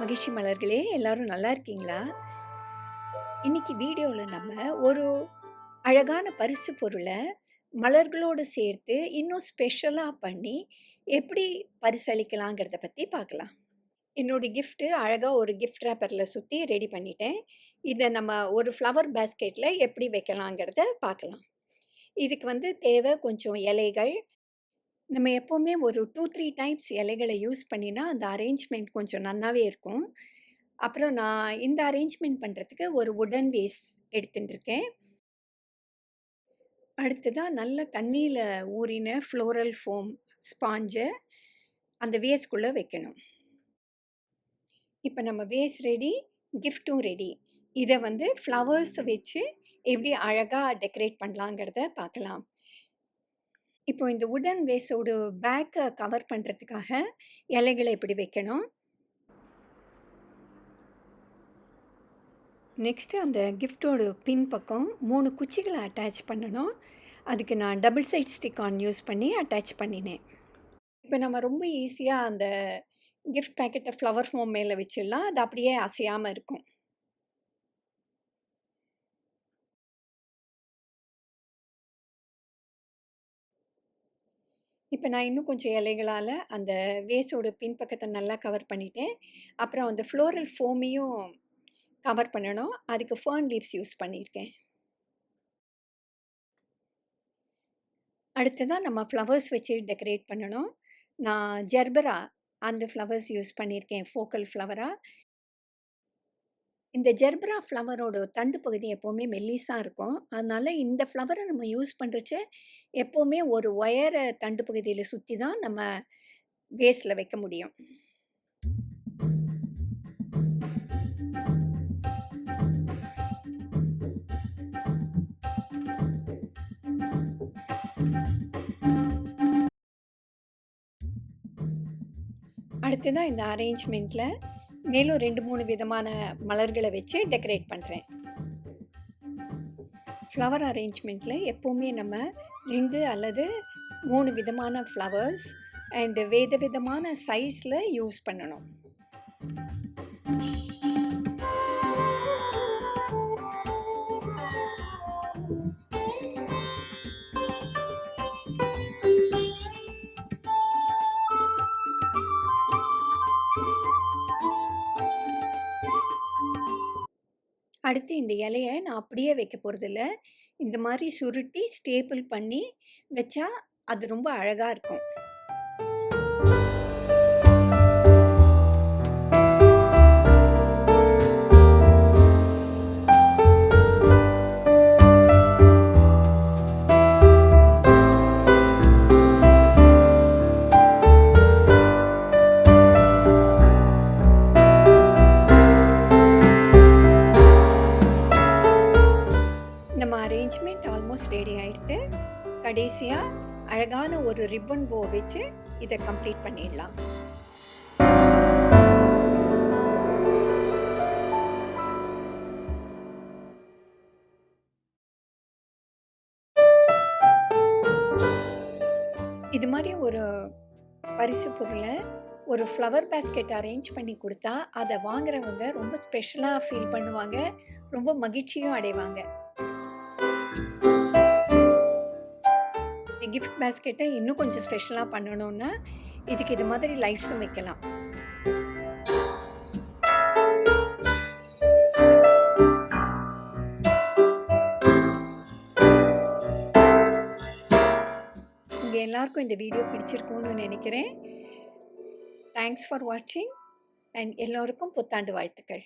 மகிழ்ச்சி மலர்களே! எல்லாரும் நல்லா இருக்கீங்களா? இன்னைக்கு வீடியோவில் நம்ம ஒரு அழகான பரிசு பொருளை மலர்களோடு சேர்த்து இன்னும் ஸ்பெஷலாக பண்ணி எப்படி பரிசளிக்கலாங்கிறத பற்றி பார்க்கலாம். என்னோடய கிஃப்ட்டு அழகாக ஒரு கிஃப்ட் ரேப்பரில் சுற்றி ரெடி பண்ணிட்டேன். இதை நம்ம ஒரு ஃப்ளவர் பேஸ்கெட்டில் எப்படி வைக்கலாங்கிறத பார்க்கலாம். இதுக்கு வந்து தேவை கொஞ்சம் இலைகள். நம்ம எப்போவுமே ஒரு 2, 3 டைப்ஸ் இலைகளை யூஸ் பண்ணினா, அந்த அரேஞ்ச்மெண்ட் கொஞ்சம் நன்னாவே இருக்கும். அப்புறம் நான் இந்த அரேஞ்ச்மெண்ட் பண்ணுறதுக்கு ஒரு உடன் வேஸ் எடுத்துட்டுருக்கேன். அடுத்ததாக நல்ல தண்ணியில் ஊறின ஃப்ளோரல் ஃபோம் ஸ்பாஞ்சை அந்த வேஸ்க்குள்ளே வைக்கணும். இப்போ நம்ம வேஸ் ரெடி, கிஃப்ட்டும் ரெடி. இதை வந்து ஃப்ளவர்ஸ் வச்சு எப்படி அழகாக டெக்கரேட் பண்ணலாங்கிறத பார்க்கலாம். இப்போ இந்த உடன் வேஸ்டோட பேக்கை கவர் பண்ணுறதுக்காக இலைகளை இப்படி வைக்கணும். நெக்ஸ்ட்டு அந்த கிஃப்ட்டோட பின்பக்கம் 3 குச்சிகள அட்டாச் பண்ணணும். அதுக்கு நான் double side stick on use பண்ணி அட்டாச் பண்ணினேன். இப்போ நம்ம ரொம்ப ஈஸியாக அந்த கிஃப்ட் பேக்கெட்டை ஃப்ளவர் ஃபோம் மேலே வச்சிடலாம். அது அப்படியே அசையாமல் இருக்கும். இப்போ நான் இன்னும் கொஞ்சம் இலைகளால் அந்த வேஸோட பின்பக்கத்தை நல்லா கவர் பண்ணிட்டேன். அப்புறம் அந்த ஃப்ளோரல் ஃபோமையும் கவர் பண்ணணும். அதுக்கு ஃபர்ன் லீவ்ஸ் யூஸ் பண்ணியிருக்கேன். அடுத்ததா நம்ம ஃப்ளவர்ஸ் வச்சு டெக்கரேட் பண்ணணும். நான் ஜெர்பரா அந்த ஃப்ளவர்ஸ் யூஸ் பண்ணியிருக்கேன் ஃபோக்கல் ஃப்ளவராக இந்த ஜெர்பரா ஃப்ளவரோட தண்டு பகுதி எப்போவுமே மெல்லிஸாக இருக்கும். அதனால் இந்த ஃப்ளவரை நம்ம யூஸ் பண்றச்ச எப்போவுமே ஒரு ஒயரை தண்டு பகுதியில் சுற்றி தான் நம்ம வேஸ்டில் வைக்க முடியும். அடுத்ததா இந்த அரேஞ்ச்மெண்ட்டில் மேலும் 2, 3 விதமான மலர்களை வச்சு டெக்கரேட் பண்ணுறேன் ஃப்ளவர் அரேஞ்ச்மெண்ட்டில் எப்போவுமே நம்ம ரெண்டு அல்லது மூணு விதமான ஃப்ளவர்ஸ் அண்ட் விதவிதமான சைஸில் யூஸ் பண்ணணும். அடுத்து இந்த இலையை நான் அப்படியே வைக்க போகிறதில்ல இந்த மாதிரி சுருட்டி ஸ்டேபிள் பண்ணி வச்சா அது ரொம்ப அழகாக இருக்கும். ரெடி ஆயிடுது கடைசியா அழகான ஒரு ரிப்பன் போ வச்சு இதை கம்ப்ளீட் பண்ணிடலாம். இது மாதிரி ஒரு பரிசு பொருளை ஒரு ஃப்ளவர் பாஸ்கெட் அரேஞ்ச் பண்ணி கொடுத்தா அதை வாங்குறவங்க ரொம்ப ஸ்பெஷலாக ஃபீல் பண்ணுவாங்க. ரொம்ப மகிழ்ச்சியும் அடைவாங்க. இந்த கிஃப்ட் பேஸ்கெட்டை இன்னும் கொஞ்சம் ஸ்பெஷலாக பண்ணணும்னா, இதுக்கு இது மாதிரி லைட்ஸும் வைக்கலாம். இங்கே எல்லாருக்கும் இந்த வீடியோ பிடிச்சிருக்கும்னு நினைக்கிறேன். தேங்க்ஸ் ஃபார் வாட்சிங் அண்ட் எல்லோருக்கும் புத்தாண்டு வாழ்த்துக்கள்.